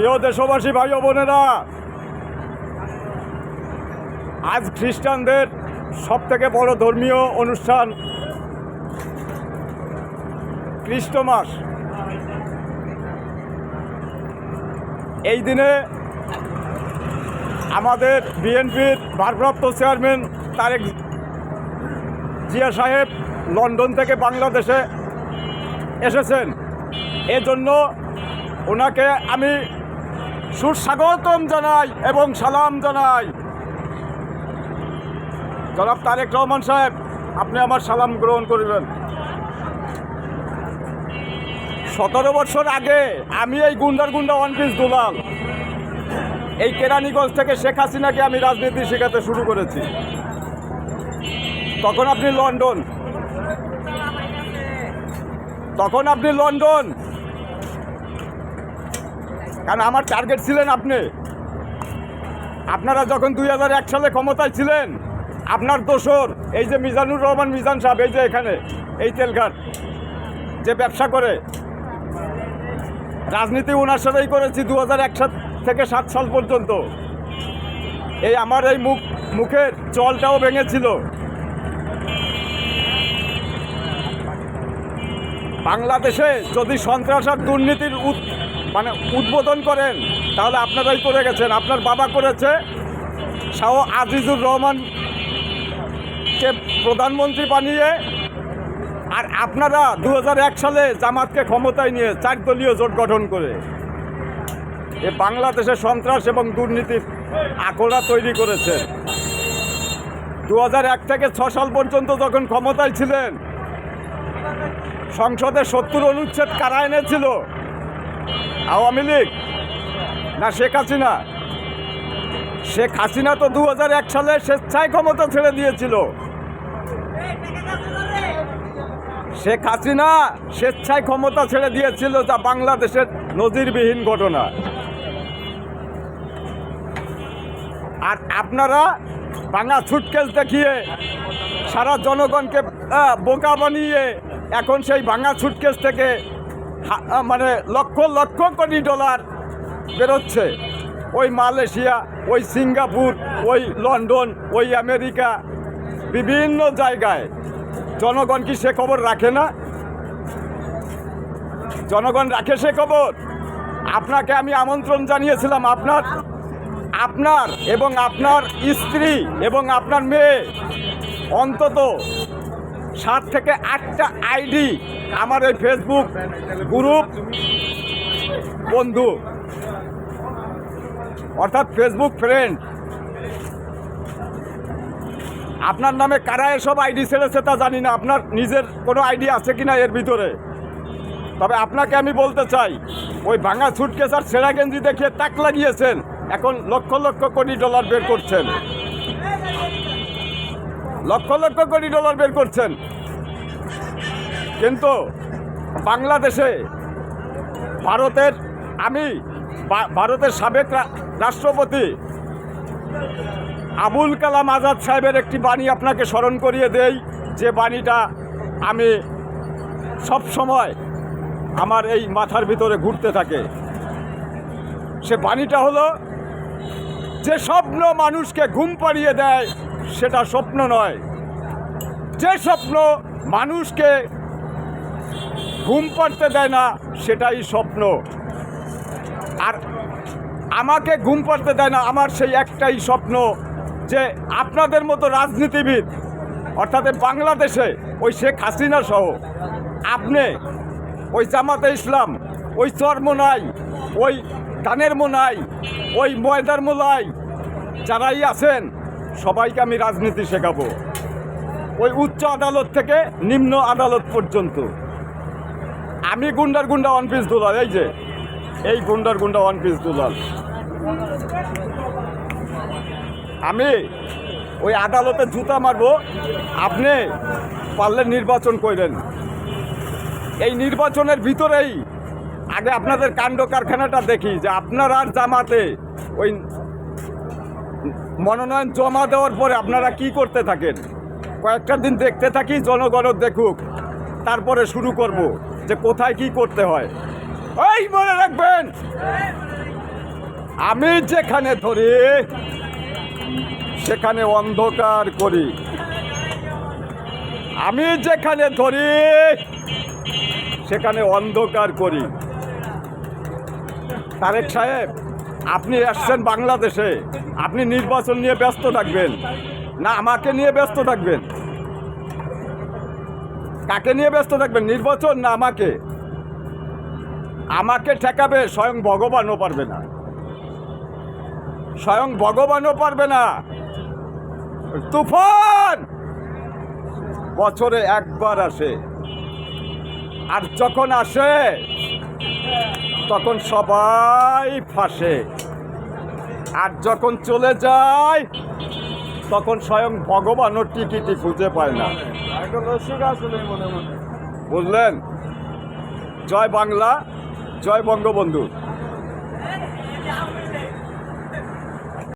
প্রিয় দেশবাসী, ভাই বোনেরা, আজ খ্রিস্টানদের সব থেকে বড় ধর্মীয় অনুষ্ঠান খ্রিস্টমাস এই দিনে আমাদের বিএনপির ভারপ্রাপ্ত চেয়ারম্যান তারেক জিয়া সাহেব লন্ডন থেকে বাংলাদেশে এসেছেন। এজন্য ওনাকে আমি সুস্বাগতম জানাই এবং সালাম জানাই। জনাব তারেক রহমান সাহেব, আপনি আমার সালাম গ্রহণ করবেন। সতেরো বছর আগে আমি এই গুন্ডার গুন্ডা ওয়ান পিস দুলাল, এই কেরানীগঞ্জ থেকে শেখ হাসিনাকে আমি রাজনীতি শেখাতে শুরু করেছি। তখন আপনি লন্ডন। তখন আপনি লন্ডন। কারণ আমার টার্গেট ছিলেন আপনি। আপনারা যখন দুই হাজার এক সালে ক্ষমতায় ছিলেন, আপনার দোসর এই যে মিজানুর রহমান, মিজান সাহেব, এই যে এখানে, এই তেলঘাট, যে ব্যবসা করে, রাজনীতি ওনার সাথেই করেছি দু হাজার থেকে সাত সাল পর্যন্ত। এই আমার এই মুখ, মুখের জলটাও ভেঙেছিল। বাংলাদেশে যদি সন্ত্রাস আর দুর্নীতির মানে উদ্বোধন করেন, তাহলে আপনারাই করে গেছেন। আপনার বাবা করেছে। শাহ আজিজুর রহমানকে প্রধানমন্ত্রী বানিয়ে, আর আপনারা দু হাজার এক সালে জামাতকে ক্ষমতায় নিয়ে চার দলীয় জোট গঠন করে এ বাংলাদেশে সন্ত্রাস এবং দুর্নীতির আকড়া তৈরি করেছে দু থেকে ছ সাল পর্যন্ত যখন ক্ষমতায় ছিলেন সংসদে সত্তর অনুচ্ছেদ কারা এনেছিল? আওয়ামী লীগ? না শেখ হাসিনা? শেখ হাসিনা তো দু এক সালে স্বেচ্ছায় ক্ষমতা ছেড়ে দিয়েছিল। শেখ হাসিনা স্বেচ্ছায় ক্ষমতা ছেড়ে দিয়েছিল যা বাংলাদেশের নজিরবিহীন ঘটনা। আর আপনারা ভাঙা ছুটকেস দেখিয়ে সারা জনগণকে বোকা বানিয়ে এখন সেই ভাঙা ছুটকেস থেকে মানে লক্ষ লক্ষ কোটি ডলার বেরোচ্ছে। ওই মালয়েশিয়া, ওই সিঙ্গাপুর, ওই লন্ডন, ওই আমেরিকা, বিভিন্ন জায়গায়। জনগণ কি সে খবর রাখে না? জনগণ রাখে সে খবর? আপনাকে আমি আমন্ত্রণ জানিয়েছিলাম, আপনার আপনার এবং আপনার স্ত্রী এবং আপনার মেয়ে, অন্তত সাত থেকে আটটা আইডি আমার এই ফেসবুক গ্রুপ বন্ধু। অর্থাৎ ফেসবুক ফ্রেন্ড আপনার নামে কারা এসব আইডি ছেড়েছে তা জানি না। আপনার নিজের কোনো আইডি আছে কি না এর ভিতরে? তবে আপনাকে আমি বলতে চাই, ওই ভাঙা সুটকেস আর সেরা গেঞ্জি দেখিয়ে তাক লাগিয়েছেন। এখন লক্ষ লক্ষ কোটি ডলার বের করছেন। লক্ষ লক্ষ কোটি ডলার বের করছেন। কিন্তু বাংলাদেশে ভারতের আমি ভারতের সাবেক রাষ্ট্রপতি আবুল কালাম আজাদ সাহেবের একটি বাণী আপনাকে স্মরণ করিয়ে দেই। যে বাণীটা আমি সব সময় আমার এই মাথার ভিতরে ঘুরতে থাকে। সে বাণীটা হলো, যে স্বপ্ন মানুষকে ঘুম পাড়িয়ে দেয় সেটা স্বপ্ন নয়। যে স্বপ্ন মানুষকে ঘুম পাড়তে দেয় না, সেটাই স্বপ্ন। আর আমাকে ঘুম পাড়তে দেয় না, আমার সেই একটাই স্বপ্ন যে আপনাদের মতো রাজনীতিবিদ, অর্থাৎ বাংলাদেশে, ওই শেখ হাসিনা সহ, আপনি, ওই জামাতে ইসলাম, ওই চরমোনাই ওই কানের মোনাই ওই ময়দার মোলাই যারাই আছেন সবাইকে আমি রাজনীতি শেখাবো। ওই উচ্চ আদালত থেকে নিম্ন আদালত পর্যন্ত। আমি গুন্ডার গুন্ডা ওয়ান পিস দুলাল, এই যে। এই গুন্ডার গুন্ডা ওয়ান পিস দুলাল। আমি ওই আদালতে জুতা মারবো, আপনি পারলে নির্বাচন করেন। এই নির্বাচনের ভিতরেই আগে আপনাদের কাণ্ড কারখানাটা দেখি, যে আপনার আর জামাতে ওই মনোনয়ন জমা দেওয়ার পরে আপনারা কি করতে থাকেন? কয়েকটা দিন দেখতে থাকি, জনগণও দেখুক। তারপরে শুরু করব যে কোথায় কি করতে হয়। ওই মনে রাখবেন, আমি যেখানে ধরি, সেখানে অন্ধকার করি। আমি যেখানে ধরি, সেখানে অন্ধকার করি। তারেক সাহেব, আপনি আসছেন বাংলাদেশে। আপনি নির্বাচন নিয়ে ব্যস্ত থাকবেন। না, আমাকে নিয়ে ব্যস্ত থাকবেন। কাকে নিয়ে ব্যস্ত থাকবেন? নির্বাচন না আমাকে? আমাকে ঠেকাবে স্বয়ং ভগবানও পারবে না। স্বয়ং ভগবানও পারবে না। তুফান! বছরে একবার আসে। আর যখন আসে, তখন সবাই ফাঁসে। আর যখন চলে যায় তখন স্বয়ং ভগবানও টিকিটি খুঁজে পায় না। বুঝলেন? জয় বাংলা জয় বঙ্গবন্ধু।